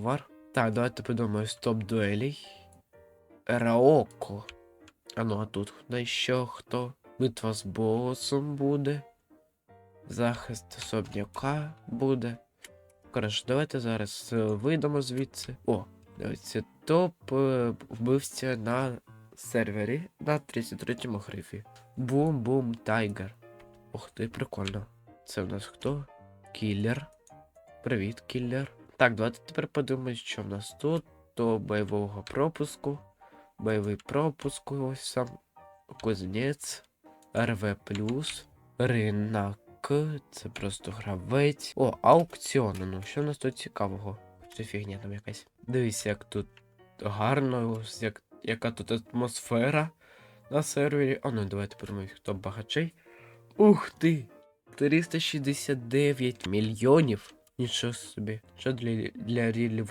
Вар. Так, давайте подумаємо. Стоп дуелей. Раоко. А ну, а тут на що хто? Битва з босом буде. Захист особняка буде. Коротше, давайте зараз е, вийдемо звідси. О, дивіться, топ е, вбивця на сервері на 33-му грифі. Бум-бум тайгер. Ух ти, прикольно. Це в нас хто? Кіллер. Привіт, кіллер. Так, давайте тепер подивимось, що в нас тут. До бойового пропуску. Бойовий пропуск, ось сам. Кузнець. РВ Ринок. Це просто гравець. О, аукціон. Ну, що в нас тут цікавого? Це фігня там якась. Дивись, як тут гарно, як, яка тут атмосфера на сервері. А ну давайте подивимось, хто багачей. Ух ти! 369 мільйонів. Нічого собі. Що для, для рілі